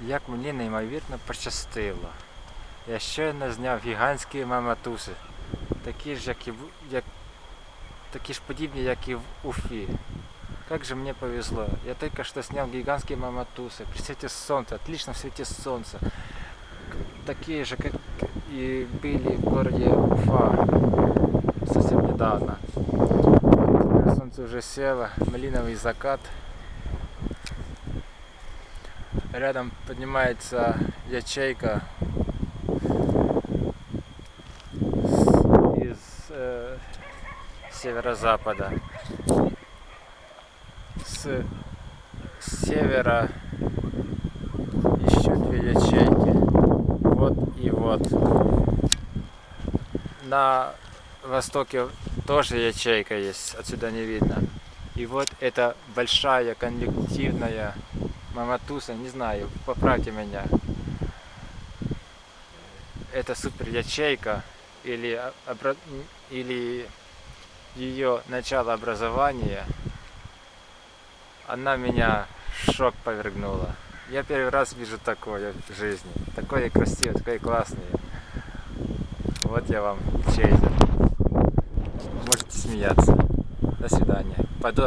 Як мені неймовірно пощастило. Я щойно зняв гігантські маматуси. Такі ж, як і в, як, такі ж подібні, як і в Уфі. Как же мне повезло. Я только что снял гигантские маматусы при свете солнца, отлично в свете солнца. Такие же, как и были в городе Уфа совсем недавно. Теперь солнце уже село, малиновый закат. Рядом поднимается ячейка из э, северо-запада. С севера еще две ячейки. Вот и вот. На востоке тоже ячейка есть, отсюда не видно. И вот эта большая конвективная маматуса, не знаю, поправьте меня. Это супер ячейка или, обра- или ее начало образования, она меня в шок повергнула. Я первый раз вижу такое в жизни. Такое красивое, такое классное. Вот я вам чейзер. Можете смеяться. До свидания. Пойду